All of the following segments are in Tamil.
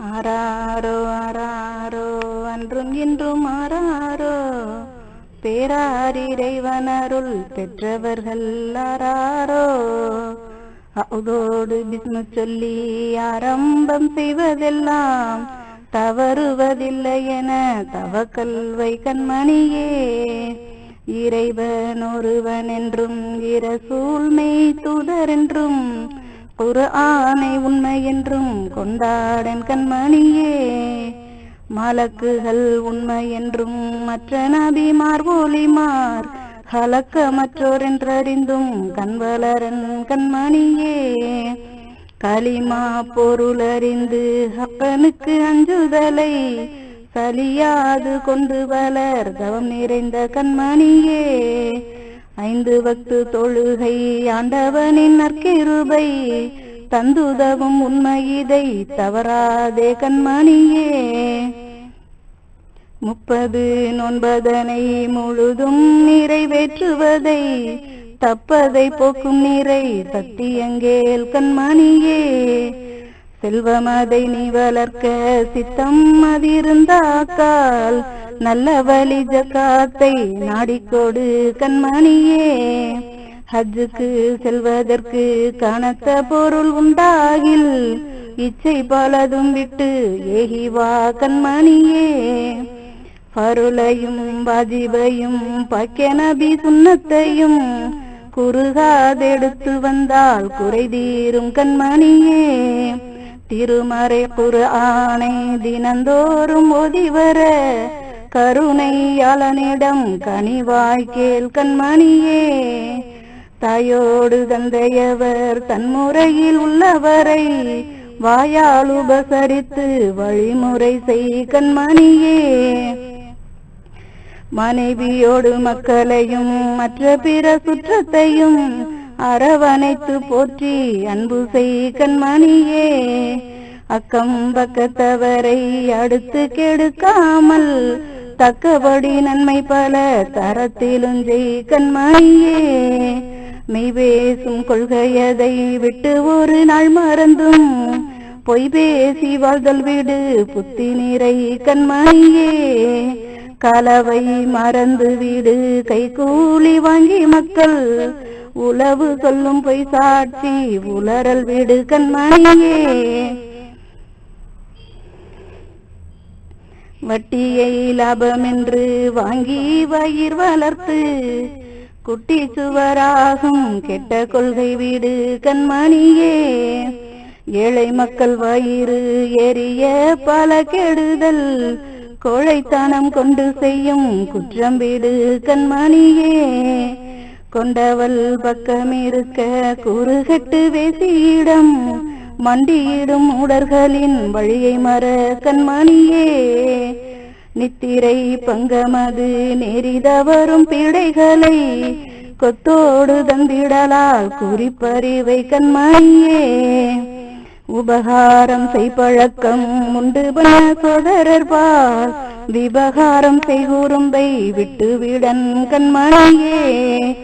ஆராரோ ஆராரோ அன்றும் இன்றும் ஆராரோ. பேராரிறைவனருள் பெற்றவர்கள் ஆராரோ. அவதோடு விஷ்ணு சொல்லி ஆரம்பம் செய்வதெல்லாம் தவறுவதில்லை என தவக்கல்வை கண்மணியே. இறைவன் ஒருவன் என்றும் இரசூல்மை தூதர் என்றும் குர்ஆனை உண்மை என்றும் கொண்டாடன் கண்மணியே. மலக்குகள் உண்மை என்றும் மற்ற நபிமார் ஒளிமார். கலக்க மற்றோர் என்றறிந்தும் கண்வளரன் கண்மணியே. களிமா பொருளறிந்து அப்பனுக்கு அஞ்சுதலை. சலியாது கொண்டு வளர் தவம் நிறைந்த கண்மணியே. ஐந்து வக்து தொழுகை ஆண்டவனின் நற்கிருபை தந்துதவும் உண்மை இதை தவறாதே கண்மணியே. முப்பது நொன்பதனை முழுதும் நிறைவேற்றுவதை தப்பதை போக்கும் நீரை சத்தியங்கேல் கண்மணியே. செல்வமதை நீ வளர்க்க சித்தம் அதிருந்தாக்கால் நல்ல வழி ஜக்காத்தை நாடிக்கோடு கண்மணியே. ஹஜ்ஜுக்கு செல்வதற்கு கனத்த பொருள் உண்டாகில் இச்சை பலதும் விட்டு ஏகிவா கண்மணியே. பருளையும் வாஜிபையும் பக்கிய நபி சுண்ணத்தையும் குறுகாதெடுத்து வந்தால் குறைதீரும் கண்மணியே. திருமறை குர்ஆனை தினந்தோறும் ஒதிவர வர கருணையாளனிடம் கனிவாய் கேள் கண்மணியே. தாயோடு தந்தையவர் தன்முறையில் உள்ளவரை வாயால் உபசரித்து வழிமுறை செய் கண்மணியே. மனைவியோடு மக்களையும் மற்ற பிற சுற்றத்தையும் அரவணைத்து போற்றி அன்பு செய் கண்மணியே. அக்கம் பக்கத்தவரை அடுத்து கெடுக்காமல் தக்கபடி நன்மை பல தரத்திலும் ஜெய் மெய் பேசும் கொள்கையதை விட்டு ஒரு நாள் மறந்தும். பொய் பேசி வாழ்தல் வீடு புத்தி நிறை கண்மணியே கலவை மறந்து வீடு கை கூலி வாங்கி மக்கள். உளவு சொல்லும் பொய் சாட்சி உலரல் வீடு கண்மணியே வட்டியை லாபம் என்று வாங்கி வயிர் வளர்த்து குட்டி சுவராகும் கெட்ட கொள்கை வீடு கண்மணியே. ஏழை மக்கள் வயிறு எரிய பல கெடுதல் கோழைத்தனம் கொண்டு செய்யும் குற்றம் வீடு கண்மணியே. கொண்டவள் பக்கம் இருக்க குறுகட்டு வேசியிடம் மண்டியிடும் உடர்களின் வழியை மற கண்மணியே. நித்திரை பங்கமது நெறிதவரும் பீடைகளை கொத்தோடு தந்திடலால் குறிப்பறிவை கண்மணியே. உபகாரம் செய்பழக்கம் உண்டு பல சோதரர்பால் விபகாரம் செய்கூறும்பை விட்டுவிடன் கண்மணியே.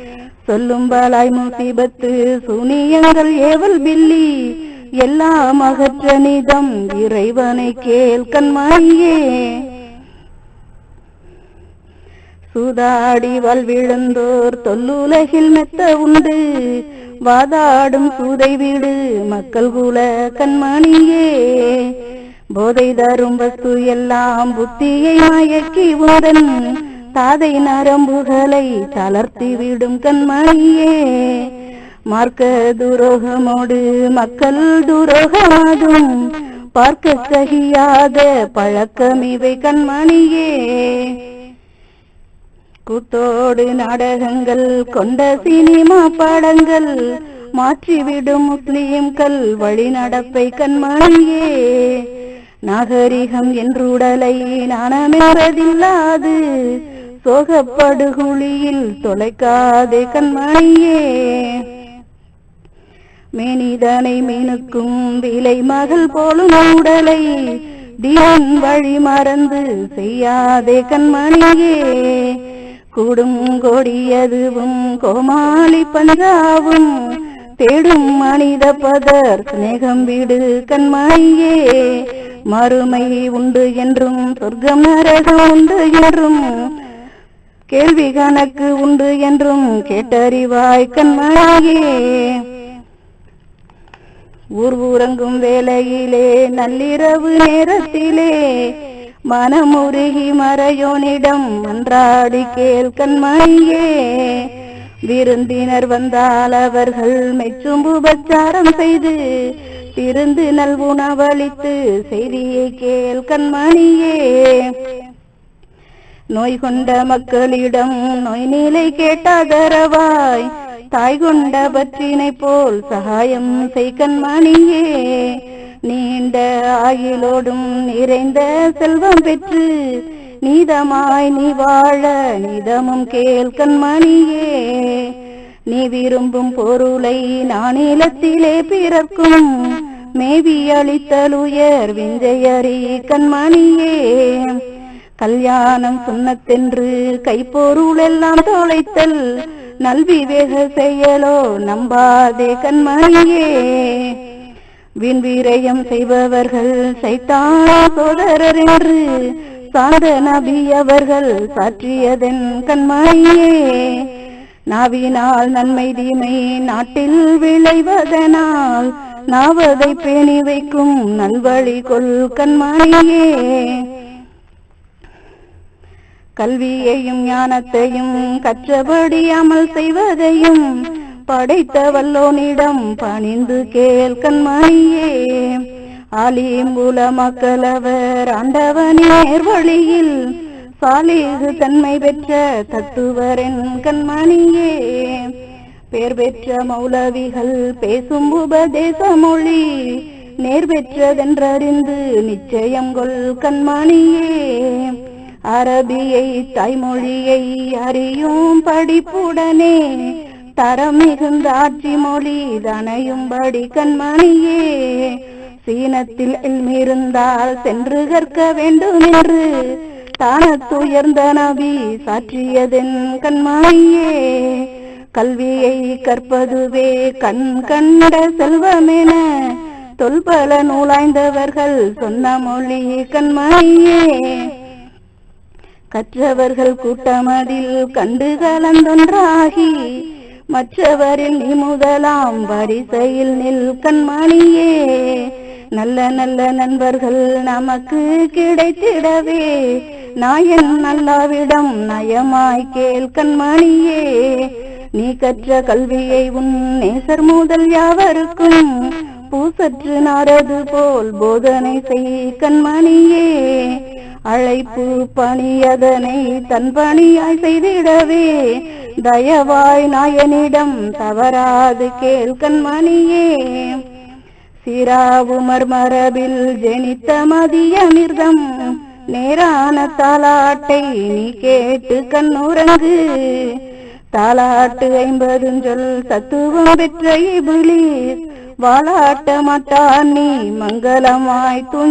சொல்லும் பலாய் முசிபத்து சூனியங்கள் ஏவல் பில்லி. எல்லாம் அகற்ற நிதம் இறைவனை கேள் கண்மணியே சூதாடி விழுந்தோர் தொல்லுலகில் மெத்த உண்டு. வாதாடும் சூதை வீடு மக்கள் குல கண்மணியே போதை தரும் வஸ்து எல்லாம் புத்தியை மயக்கி உந்தன் தாதை நரம்புகளை தளர்த்தி விடும் கண்மணியே மார்க்க துரோகமோடு மக்கள் துரோகமாகும். பார்க்க சகியாத பழக்கம் இவை கண்மணியே. கூத்தோடு நாடகங்கள் கொண்ட சினிமா படங்கள் மாற்றிவிடும் முஸ்லிம்கள் வழி நடப்பை கண்மணியே. நாகரிகம் என்று உடலை நாணமேறதில்லாது சோகப்படுகுழியில் தொலைக்காதே கண்மணியே. மேனிதனை மீனுக்கும் விலை மகள் போலும் உடலை தினம் வழி மறந்து செய்யாதே கண்மணியே. கூடும் கொடியதுவும் கோமாளி பஞ்சாவும் தேடும் மனித பதர் சிநேகம் விடு கண்மணியே. மறுமை உண்டு என்றும் சொர்க்கம் நரகம் உண்டு என்றும் கேள்வி கணக்கு உண்டு என்றும் கேட்டறிவாய் கண்மணியே. ஊர் உறங்கும் வேளையிலே நள்ளிரவு நேரத்திலே மனமுருகி மறையோனிடம் மன்றாடி கேள் கண்மணியே விருந்தினர் வந்தால் அவர்கள் மெச்சும் உபச்சாரம் செய்து திருந்து நல்வுணவளித்து செய்தியை கேள் கண்மணியே நோய் கொண்ட மக்களிடம் நோய் நிலை கேட்டாதரவாய் தாய் கொண்ட பற்றினை போல் சகாயம் செய் கண்மணியே நீண்ட ஆயுளோடும் நிறைந்த செல்வம் பெற்று நீதமாய் நீ வாழ நீதமும் கேள் கண்மணியே. நீ விரும்பும் பொருளை நானிலத்திலே பிறக்கும் மேவி அளித்தலுயர் விஞ்சையறி கண்மணியே. கல்யாணம் சுண்ணத்தென்று கைப்பொருள் எல்லாம் தொலைத்தல் நல்விவேக செயலோ நம்பாதே கண்மணியே. விண்வீரயம் செய்பவர்கள் சைத்தான சோதரர் என்று சாந்த நபி அவர்கள் சாற்றியதென் கண்மணியே. நாவினால் நன்மை தீமை நாட்டில் விளைவதனால் நாவதை பேணி வைக்கும் நல்வழி கொள் கண்மணியே. கல்வியையும் ஞானத்தையும் கற்றபடி அமல் செய்வதையும் படைத்த வல்லோனிடம் பணிந்து கேள் கண்மணியே. ஆலிம்புல மக்களவர் ஆண்டவனேர் வழியில் சாலிகு தன்மை பெற்ற தத்துவரின் கண்மணியே. பேர் பெற்ற மௌலவிகள் பேசும் உபதேச மொழி நேர் பெற்றதென்றறிந்து நிச்சயம் கொள் கண்மணியே. அரபியை தாய்மொழியை அறியும் படிப்புடனே தரம் மிகுந்த ஆட்சி மொழி தனையும்படி கண்மணியே சீனத்தில் எல்மிருந்தால் சென்று கற்க வேண்டும் என்று தானத்துயர்ந்த நபி சாற்றியதென் கண்மணியே. கல்வியை கற்பதுவே கண் கண்ட செல்வமென தொல்பல நூலாய்ந்தவர்கள் சொன்ன மொழி கண்மணியே. கற்றவர்கள் கூட்டமதில் கண்டு கலந்தொன்றாகி மற்றவரில் நீ முதலாம் வரிசையில் நில் கண்மணியே. நல்ல நல்ல நண்பர்கள் நமக்கு கிடைத்திடவே நாயன் நல்லாவிடம் நயமாய் கேள் கண்மணியே. நீ கற்ற கல்வியை உன் நேசர் முதல் யாவருக்கும் பூசற்று நாரது போல் போதனை செய் கண்மணியே. அழைப்பு பணியதனை தன் பணியாய் செய்திடவே. தயவாய் நாயனிடம் தவறாது கேள் கண்மணியே. சிராவு மரபில் ஜெனித்த மதியமிர்தம் நேரான தாலாட்டை நீ கேட்டு கண்ணுறங்கு. தாலாட்டு ஐம்பதுஞ்சொல் சத்துவம் பெற்ற இபுலி வாலாட்ட மாட்டான் நீ மங்களமாய் துணி